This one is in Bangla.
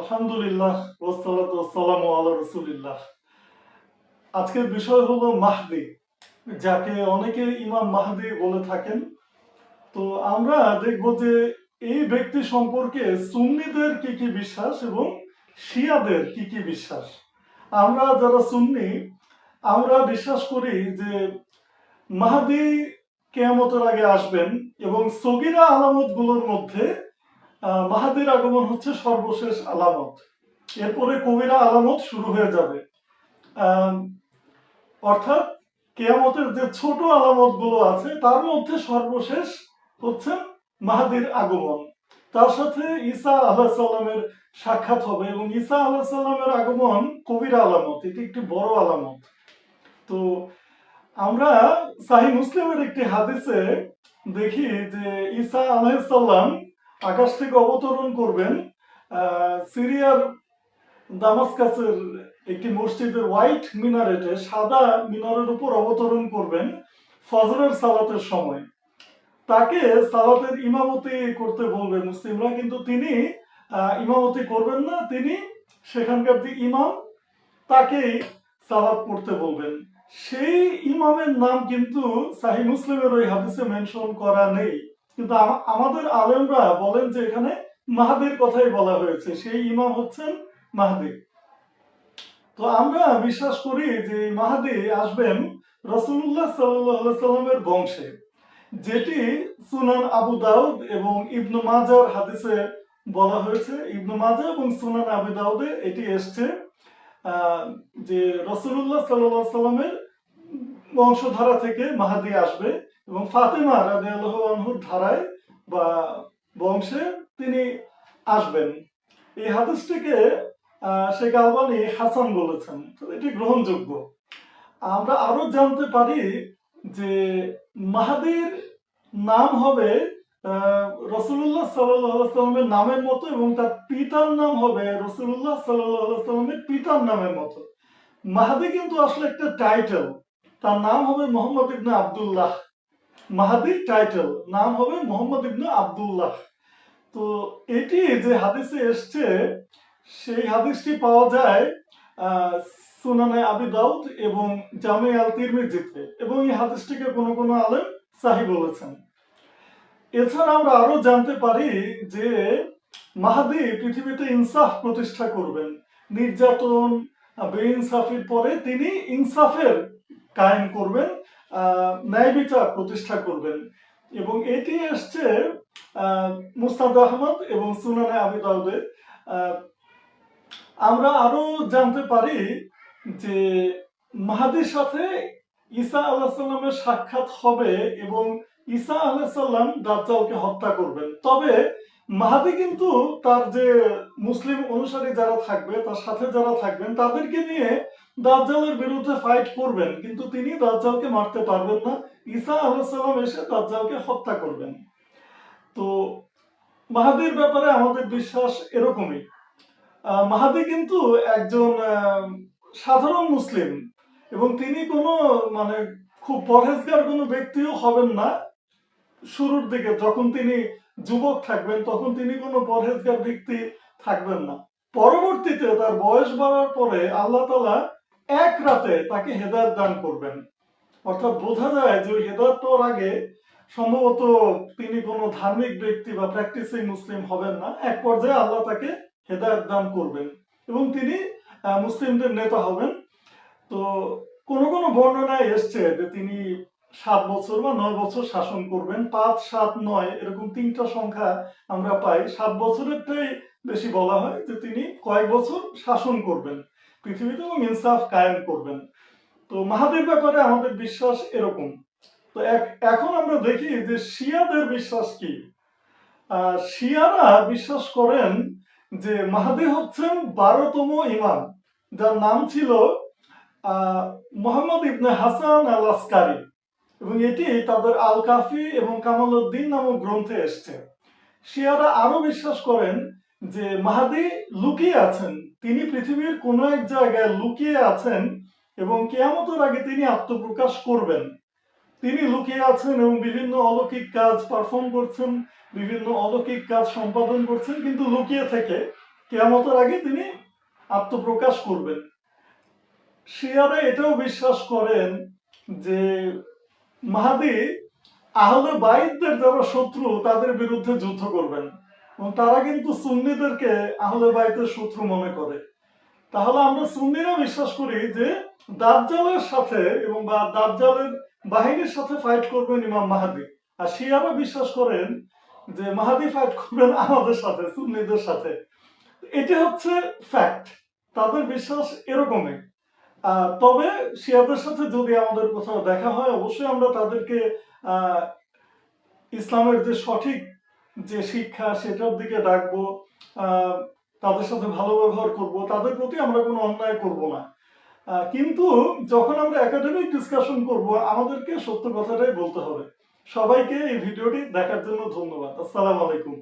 আলহামদুলিল্লাহ ওয়াসসালাতু ওয়াসসালামু আলা রাসূলিল্লাহ। আজকের বিষয় হলো মাহদি, যাকে অনেকে ইমাম মাহদি বলে থাকেন। তো আমরা দেখব যে এই ব্যক্তি সম্পর্কে সুন্নিদের কি কি বিশ্বাস এবং শিয়াদের কি কি বিশ্বাস। আমরা যারা সুন্নি, আমরা বিশ্বাস করি যে মাহদি কেয়ামতের আগে আসবেন এবং সগিরা আলামতগুলোর মধ্যে মাহাদির আগমন হচ্ছে সর্বশেষ আলামত। এরপরে কবিরা আলামত শুরু হয়ে যাবে। অর্থাৎ কেয়ামতের যে ছোট আলামতগুলো আছে, তার মধ্যে সর্বশেষ হচ্ছে মাহাদির আগমন। তার সাথে ঈসা আল্লাহ সাল্লামের সাক্ষাৎ হবে এবং ঈসা আল্লাহ সাল্লামের আগমন কবিরা আলামত। এটি একটি বড় আলামত। তো আমরা সাহি মুসলিমের একটি হাদিসে দেখি যে ঈসা আলাইসাল্লাম আকাশ থেকে অবতরণ করবেন সিরিয়ার দামাসকাসের একটি মসজিদের হোয়াইট মিনারেটে সাদা মিনারের উপর অবতরণ করবেন ফজরের সালাতের সময়। তাকে সালাতের ইমামতি করতে বলবে মুসলিমরা, কিন্তু তিনি ইমামতি করবেন না, তিনি সেখানকার যে ইমাম, তাকেই সালাত পড়তে বলবেন। সেই ইমামের নাম কিন্তু সাহি মুসলিমের ওই হাদিসে মেনশন করা নেই। কিন্তু আমাদের আলেমরা বলেন যে এখানে মাহাদির কথাই বলা হয়েছে, সেই ইমাম হচ্ছেন মাহাদি। তো আমরা বিশ্বাস করি যে মাহাদি আসবেন রসুল্লাহ সাল্লামের বংশে, যেটি সুনান আবু দাউদ এবং ইবনু মাজার হাদিসে বলা হয়েছে। ইবনু মাজা এবং সুনান আবু দাউদে এটি এসছে যে রসুল্লাহ সাল্লাহ সাল্লামের বংশধারা থেকে মাহাদি আসবে এবং ফাতেমা রাদিয়াল্লাহু আনহুর ধারায় বা বংশে তিনি আসবেন। এই হাদিসটিকে শেখ আলবানি হাসান বলেছেন। এটি গ্রহণযোগ্য। আমরা আরও জানতে পারি যে মাহাদির নাম হবে রসুল্লাহ সাল্লামের নামের মতো এবং তার পিতার নাম হবে রসুল্লাহ সাল্লামের পিতার নামের মতো। মাহাদি কিন্তু আসলে একটা টাইটেল। তার নাম হবে মোহাম্মদ ইবনে আব্দুল্লাহ। মাহাদির টাইটেল নাম হবে মোহাম্মদ ইবনে আব্দুল্লাহ। তো এটি যে হাদিসে এসছে, সেই হাদিসটি পাওয়া যায় সুনানে আবি দাউদ এবং জামে আল তিরমিজিতে। এবং এই হাদিসটিকে কোনো কোনো আলেম সাহি বলেছেন। এছাড়া আমরা আরও জানতে পারি যে মাহাদি পৃথিবীতে ইনসাফ প্রতিষ্ঠা করবেন। নির্যাতন, বেইনসাফির পরে তিনি ইনসাফের কায়েম করবেন ন্যায় বিচার প্রতিষ্ঠা করবেন। এবং এটি এসছে মুস্তাদ আহমদ এবং সুনানে আবি দাউদে আমরা আরও জানতে পারি যে মাহাদির সাথে ঈসা আল্লাহ সাল্লামের সাক্ষাৎ হবে এবং ঈসা আল্লাহ সাল্লাম দাজ্জালকে হত্যা করবেন। তবে মাহাদি কিন্তু তার যে মুসলিম অনুসারী যারা থাকবে, তার সাথে যারা থাকবেন, তাদেরকে নিয়ে দাজ্জালের বিরুদ্ধে ফাইট করবেন। কিন্তু তিনি দাজ্জালকে মারতে পারবেন না। ঈসা আল্লাহ সাল্লাম এসে দাজ্জালকে হত্যা করবেন। তো মাহাদির ব্যাপারে আমাদের বিশ্বাস এরকমই। মাহাদি কিন্তু একজন সাধারণ মুসলিম এবং তিনি কোনো মানে খুব পরহেজগার কোনো ব্যক্তিও হবেন না। শুরুর দিকে যখন তিনি যুবক থাকবেন, তখন তিনি কোনো পরহেজগার ব্যক্তি থাকবেন না। পরবর্তীতে তার বয়স বাড়ার পরে আল্লাহ তালা এক রাতে তাকে হেদায়ত দান করবেন। অর্থাৎ বোঝা যায় যে ওই হেদায়ত পাওয়ার আগে সম্ভবত তিনি কোনো ধার্মিক ব্যক্তি বা প্র্যাকটিসিং মুসলিম হবেন না। এক পর্যায়ে আল্লাহ তাকে হেদায়ত দান করবেন এবং তিনি মুসলিমদের নেতা হবেন। তো কোন কোন বর্ণনায় এসছে যে তিনি সাত বছর বা নয় বছর শাসন করবেন পাঁচ সাত নয় এরকম তিনটা সংখ্যা আমরা পাই। সাত বছরেরটাই বেশি বলা হয় যে তিনি কয়েক বছর শাসন করবেন পৃথিবীতে এবং ইনসাফ কায়েম করবেন। তো মাহাদের ব্যাপারে আমাদের বিশ্বাস এরকম। তো এখন আমরা দেখি যে শিয়াদের বিশ্বাস কি? শিয়ারা বিশ্বাস করেন যে মাহাদি হচ্ছেন বারোতম ইমাম যার নাম ছিল আহ, মোহাম্মদ ইবনে হাসান আল আসকারি এবং এটি তাদের আল কাফি এবং কামাল উদ্দিন নামক গ্রন্থে এসছে। শিয়ারা আরও বিশ্বাস করেন যে মাহাদি লুকিয়ে আছেন। তিনি পৃথিবীর কোনো এক জায়গায় লুকিয়ে আছেন এবং কেয়ামতের আগে তিনি আত্মপ্রকাশ করবেন। তিনি লুকিয়ে আছেন এবং বিভিন্ন অলৌকিক কাজ পারফর্ম করছেন, বিভিন্ন অলৌকিক কাজ সম্পাদন করছেন, কিন্তু লুকিয়ে থেকে কেয়ামতের আগে তিনি আত্মপ্রকাশ করবেন। শিয়ারা এটাও বিশ্বাস করেন যে মাহাদি, আহলে বাইতদের যারা শত্রু, তাদের বিরুদ্ধে যুদ্ধ করবেন। তারা কিন্তু সুন্নিদেরকে আহলে বাইতের শত্রু মনে করে। তাহলে আমরা সুন্নিরা বিশ্বাস করি যে, দাজ্জালের সাথে এবং বা দাজ্জালের বাহিনীর সাথে ফাইট করবেন ইমাম মাহাদি। আর শিয়ারা বিশ্বাস করেন যে, মাহাদি ফাইট করবেন আমাদের সাথে, সুন্নিদের সাথে। এটি হচ্ছে ফ্যাক্ট তাদের বিশ্বাস এরকমই। তবে শিয়াদের সাথে যদি আমাদের কোথাও দেখা হয়, অবশ্যই আমরা তাদেরকে ইসলামের যে সঠিক যে শিক্ষা সেটার দিকে ডাকবো তাদের সাথে ভালো ব্যবহার করব, তাদের প্রতি আমরা কোনো অন্যায় করব না। কিন্তু যখন আমরা একাডেমিক ডিসকাশন করব, আমাদেরকে সত্য কথাটাই বলতে হবে। সবাইকে এই ভিডিওটি দেখার জন্য ধন্যবাদ। আসসালামু আলাইকুম।